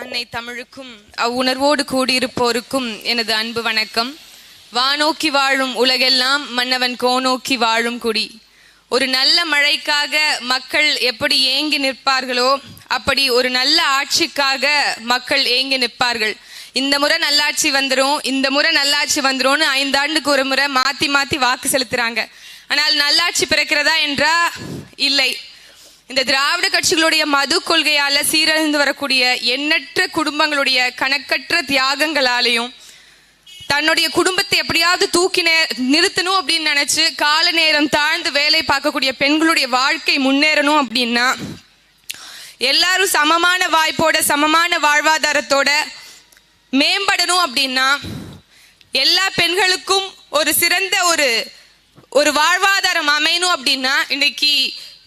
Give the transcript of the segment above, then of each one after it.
அன்னை தமிழுக்கும் அவ்வுணர்வோடு கூடியிருப்போருக்கும் எனது அன்பு வணக்கம். வானோக்கி வாழும் உலகெல்லாம் மன்னவன் கோநோக்கி வாழும் குடி. ஒரு நல்ல மழைக்காக மக்கள் எப்படி ஏங்கி நிற்பார்களோ அப்படி ஒரு நல்ல ஆட்சிக்காக மக்கள் ஏங்கி நிற்பார்கள். இந்த முறை நல்லாட்சி வந்துரும் இந்த முறை நல்லாட்சி வந்துரும்னு ஐந்தாண்டுக்கு ஒரு முறை மாற்றி மாற்றி வாக்கு செலுத்துறாங்க. ஆனால் நல்லாட்சி பிறக்கிறதா என்றா இல்லை. இந்த திராவிட கட்சிகளுடைய மது கொள்கையால சீரழிந்து வரக்கூடிய எண்ணற்ற குடும்பங்களுடைய கணக்கற்ற தியாகங்களாலையும் தன்னுடைய குடும்பத்தை எப்படியாவது தூக்கி நே- நிறுத்தணும் அப்படின்னு நினைச்சு கால நேரம் தாழ்ந்து வேலை பார்க்கக்கூடிய பெண்களுடைய வாழ்க்கை முன்னேறணும் அப்படின்னா எல்லாரும் சமமான வாய்ப்போட சமமான வாழ்வாதாரத்தோட மேம்படணும் அப்படின்னா எல்லா பெண்களுக்கும் ஒரு சிறந்த ஒரு ஒரு வாழ்வாதாரம் அமையணும் அப்படின்னா இன்னைக்கு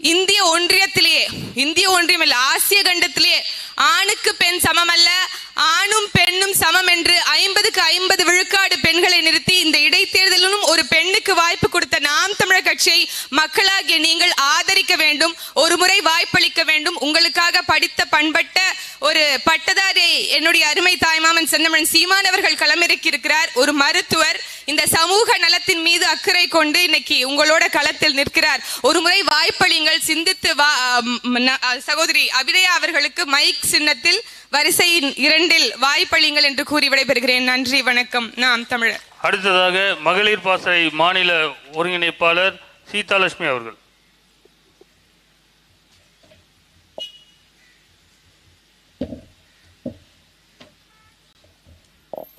இந்திய ஒன்றியத்திலேயே இந்திய ஒன்றியம் இல்லை ஆசிய கண்டத்திலேயே ஆணுக்கு பெண் சமம் அல்ல ஆணும் பெண்ணும் சமம் என்று ஐம்பதுக்கு ஐம்பது விழுக்காடு பெண்களை நிறுத்தி இந்த இடைத்தேர்தலிலும் ஒரு பெண்ணுக்கு வாய்ப்பு கொடுத்த நாம் தமிழர் கட்சியை மக்களாகிய நீங்கள் ஆதரிக்க வேண்டும் ஒரு முறை வாய்ப்பளிக்க வேண்டும். உங்களுக்காக படித்த பண்பட்ட ஒரு பட்டதாரி என்னுடைய அருமை தாய்மாமன் செந்தமன் சீமானவர்கள் களமிறக்கி இருக்கிறார் ஒரு மருத்துவர் இந்த சமூக நலத்தின் மீது அக்கறை கொண்டு இன்னைக்கு உங்களோட களத்தில் நிற்கிறார். ஒரு முறை வாய்ப்பளிங்கள் சிந்தித்து வா சகோதரி அபிநயா அவர்களுக்கு மைக் சின்னத்தில் வரிசையின் இரண்டில் வாய்ப்பளிங்கள் என்று கூறி விடைபெறுகிறேன். நன்றி வணக்கம். நாம் தமிழர். அடுத்ததாக மகளிர் பாசறை மாநில ஒருங்கிணைப்பாளர் சீதாலட்சுமி அவர்கள்.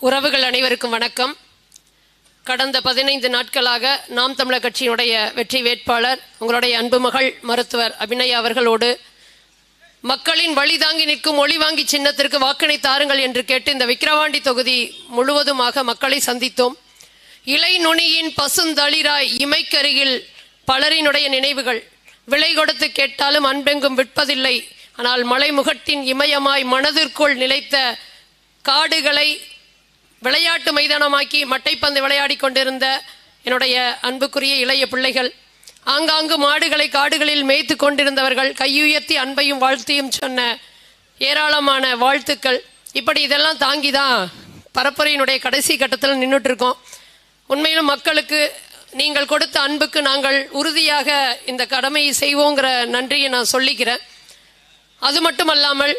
உறவுகள் அனைவருக்கும் வணக்கம். கடந்த பதினைந்து நாட்களாக நாம் தமிழர் கட்சியினுடைய வெற்றி வேட்பாளர் உங்களுடைய அன்பு மகள் மருத்துவர் அபிநயா அவர்களோடு மக்களின் வழி தாங்கி நிற்கும் ஒளி வாங்கி சின்னத்திற்கு வாக்கினை தாருங்கள் என்று கேட்டு இந்த விக்கிரவாண்டி தொகுதி முழுவதுமாக மக்களை சந்தித்தோம். இலை நுனியின் பசுந்தளிராய் இமைக்கருகில் பலரினுடைய நினைவுகள். விலை கொடுத்து கேட்டாலும் அன்பெங்கும் விற்பதில்லை. ஆனால் மலைமுகட்டின் இமயமாய் மனதிற்குள் நிலைத்த காடுகளை விளையாட்டு மைதானமாக்கி மட்டைப்பந்து விளையாடி கொண்டிருந்த என்னுடைய அன்புக்குரிய இளைய பிள்ளைகள் ஆங்காங்கு மாடுகளை காடுகளில் மேய்த்து கொண்டிருந்தவர்கள் கையுயர்த்தி அன்பையும் வாழ்த்தையும் சொன்ன ஏராளமான வாழ்த்துக்கள். இப்படி இதெல்லாம் தாங்கி தான் பரப்புரையினுடைய கடைசி கட்டத்தில் நின்றுட்டு இருக்கோம் உண்மையிலும் மக்களுக்கு நீங்கள் கொடுத்த அன்புக்கு நாங்கள் உறுதியாக இந்த கடமையை செய்வோங்கிற நன்றியை நான் சொல்லிக்கிறேன். அது மட்டும் அல்லாமல்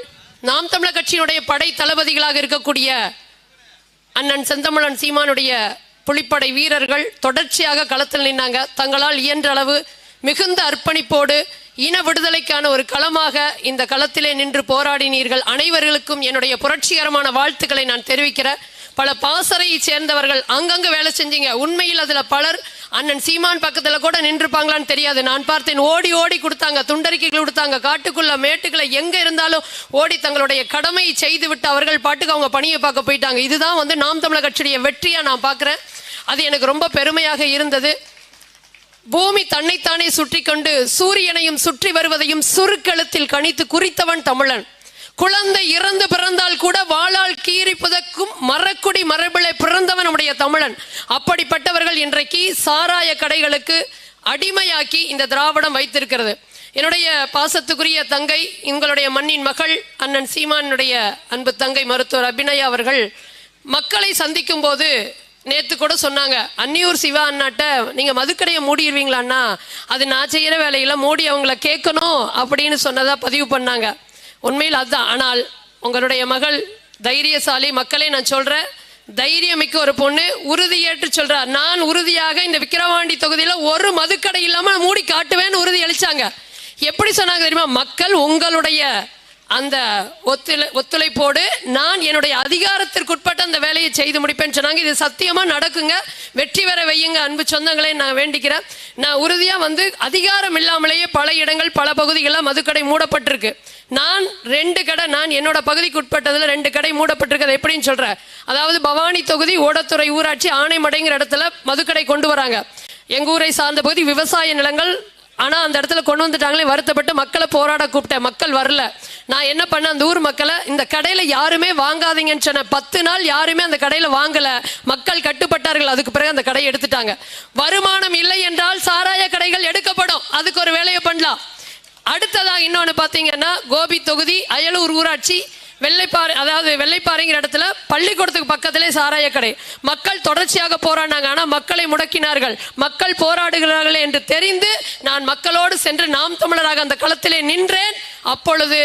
நாம் தமிழர் கட்சியினுடைய படை தளபதிகளாக இருக்கக்கூடிய அண்ணன் செந்தமிழன் சீமானுடைய புலிப்படை வீரர்கள் தொடர்ச்சியாக களத்தில் நின்னாங்க. தங்களால் இயன்ற அளவு மிகுந்த அர்ப்பணிப்போடு இன விடுதலைக்கான ஒரு களமாக இந்த களத்திலே நின்று போராடினீர்கள். அனைவர்களுக்கும் என்னுடைய புரட்சிகரமான வாழ்த்துக்களை நான் தெரிவிக்கிறேன். பல பாசறையை சேர்ந்தவர்கள் அங்கங்கு வேலை செஞ்சீங்க. உண்மையில் அதில் பலர் அண்ணன் சீமான் பக்கத்தில் கூட நின்றுப்பாங்களான்னு தெரியாது. நான் பார்த்தேன் ஓடி ஓடி கொடுத்தாங்க. துண்டறிக்கைகள் கொடுத்தாங்க. காட்டுக்குள்ள மேட்டுக்களை எங்கே இருந்தாலும் ஓடி தங்களுடைய கடமையை செய்து விட்டு அவர்கள் பாட்டுக்கு அவங்க பணியை பார்க்க போயிட்டாங்க. இதுதான் வந்து நாம் தமிழர் கட்சியுடைய வெற்றியாக நான் பார்க்குறேன். அது எனக்கு ரொம்ப பெருமையாக இருந்தது. பூமி தன்னைத்தானே சுற்றி கொண்டு சூரியனையும் சுற்றி வருவதையும் சுருக்கெழுத்தில் கணித்து குறித்தவன் தமிழன். குழந்தை இறந்து பிறந்தால் கூட வாழ கீறி புதக்கும் மரக்குடி மரபிலே பிறந்தவன் நம்முடைய தமிழன். அப்படிப்பட்டவர்கள் இன்றைக்கு சாராய கடைகளுக்கு அடிமையாக்கி இந்த திராவிடம் வைத்திருக்கிறது. என்னுடைய பாசத்துக்குரிய தங்கை உங்களுடைய மண்ணின் மகள் அண்ணன் சீமானுடைய அன்பு தங்கை மருத்துவர் அபிநயா அவர்கள் மக்களை சந்திக்கும் போது நேத்து கூட சொன்னாங்க அன்னியூர் சிவா அண்ணாட்ட நீங்க மதுக்கடையை மூடிடுவீங்களான்னா அது நான் செய்யற வேலையில மூடி அவங்கள கேட்கணும் அப்படின்னு சொன்னதா பதிவு பண்ணாங்க. உண்மையில் அதுதான் ஆனால் உங்களுடைய மகள் தைரியசாலி மக்களே நான் சொல்றேன் தைரியமிக்க ஒரு பொண்ணு உறுதியேற்று சொல்கிறார் நான் உறுதியாக இந்த விக்கிரவாண்டி தொகுதியில் ஒரு மதுக்கடை இல்லாம மூடி காட்டுவேன்னு உறுதி அளிச்சாங்க. எப்படி சொன்னாங்க தெரியுமா? மக்கள் உங்களுடைய அந்த ஒத்துழை ஒத்துழைப்போடு நான் என்னுடைய அதிகாரத்திற்குட்பட்ட அந்த வேலையை செய்து முடிப்பேன்னு சொன்னாங்க. இது சத்தியமா நடக்குங்க. வெற்றி பெற வையுங்க அன்பு சொந்தங்களே நான் வேண்டிக்கிறேன். நான் உறுதியா வந்து அதிகாரம் இல்லாமலேயே பல இடங்கள் பல பகுதிகளில் மதுக்கடை மூடப்பட்டிருக்கு. நான் ரெண்டு கடை நான் என்னோட பகுதிக்கு உட்பட்டதில் ரெண்டு கடை மூடப்பட்டிருக்கிறது. எப்படின்னு சொல்கிறேன் அதாவது பவானி தொகுதி ஓடத்துறை ஊராட்சி ஆனைமடைங்கிற இடத்துல மதுக்கடை கொண்டு வராங்க. எங்கள் ஊரை சார்ந்த பகுதி விவசாய நிலங்கள். ஆனால் அந்த இடத்துல கொண்டு வந்துட்டாங்களே வருத்தப்பட்டு மக்களை போராட கூப்பிட்டேன். மக்கள் வரல. நான் என்ன பண்ண அந்த ஊர் மக்களை இந்த கடையில் யாருமே வாங்காதீங்கன்னு சொன்னேன் பத்து நாள் யாருமே அந்த கடையில் வாங்கலை. மக்கள் கட்டுப்பட்டார்கள். அதுக்கு பிறகு அந்த கடையை எடுத்துட்டாங்க. வருமானம் இல்லை என்றால் சாராய கடைகள் எடுக்கப்படும். அதுக்கு ஒரு வேலையை பண்ணலாம். அடுத்ததாக இன்னொன்று பார்த்தீங்கன்னா கோபி தொகுதி அயலூர் ஊராட்சி வெள்ளைப்பாறை அதாவது வெள்ளைப்பாறைங்கிற இடத்துல பள்ளிக்கூடத்துக்கு பக்கத்திலே சாராய கடை. மக்கள் தொடர்ச்சியாக போராடினாங்க. ஆனால் மக்களை முடக்கினார்கள். மக்கள் போராடுகிறார்கள் என்று தெரிந்து நான் மக்களோடு சென்று நாம் தமிழராக அந்த களத்திலே நின்றேன். அப்பொழுது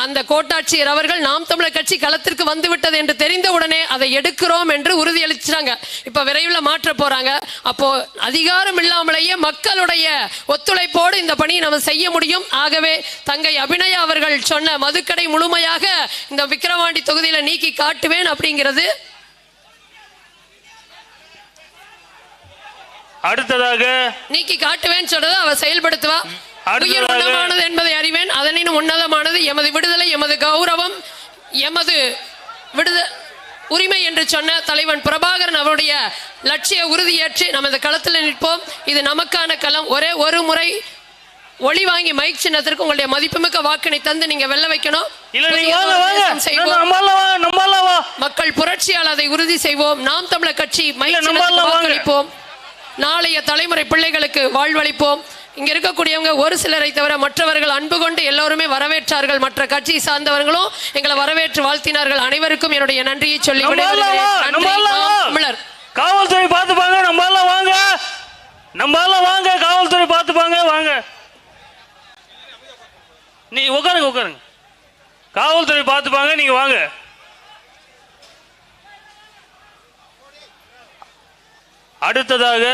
அந்த கோட்டாட்சியர் அவர்கள் நாம் தமிழர் கட்சி களத்திற்கு வந்து விட்டது என்று தெரிந்த உடனே அதை எடுக்கிறோம் என்று உறுதியளிச்சாங்க இப்ப விரைவில் மாற்ற போறாங்க. அப்போ அதிகாரம் இல்லாமலேயே மக்களுடைய ஒத்துழைப்போடு இந்த பணியை நம்ம செய்ய முடியும். ஆகவே தங்கை அபிநயா அவர்கள் சொன்ன மதுக்கடை முழுமையாக இந்த விக்கிரவாண்டி தொகுதியில நீக்கி காட்டுவேன் அப்படிங்கிறது. அடுத்ததாக நீக்கி காட்டுவேன் சொல்றதை அவ செயல்படுத்துவா. உயிர் உன்னதமானது என்பதை அறிவேன். அதனினும் உன்னதமானது. எமது விடுதலை எமது கௌரவம் எமது விடுத உரிமை என்று சொன்ன தலைவன் பிரபாகரன் அவருடைய லட்சிய உறுதியேற்று நமது களத்தில் நிற்போம். இது நமக்கான களம். ஒரே ஒரு முறை ஒளி வாங்கி மைக் சின்னத்திற்கு உங்களுடைய மதிப்புமிக்க வாக்கினை தந்து நீங்க வெல்ல வைக்கணும். மக்கள் புரட்சியால் அதை உறுதி செய்வோம். நாம் தமிழர் கட்சி மைக். வாக்களிப்போம். நாளைய தலைமுறை பிள்ளைகளுக்கு வாழ்வளிப்போம். இங்க இருக்கக்கூடியவங்க ஒரு சிலரை தவிர மற்றவர்கள் அன்பு கொண்டு எல்லோருமே வரவேற்றார்கள். மற்ற கட்சி சார்ந்தவர்களும் எங்களை வரவேற்று வாழ்த்தினார்கள். அனைவருக்கும் என்னுடைய நன்றியை சொல்லி தமிழர். காவல்துறை பார்த்துப்பாங்க நம்மால வாங்க. நம்மால வாங்க. காவல்துறை பார்த்துப்பாங்க வாங்க. நீ உட்காருங்க உட்காருங்க. காவல்துறை பார்த்துப்பாங்க நீங்க வாங்க. அடுத்ததாக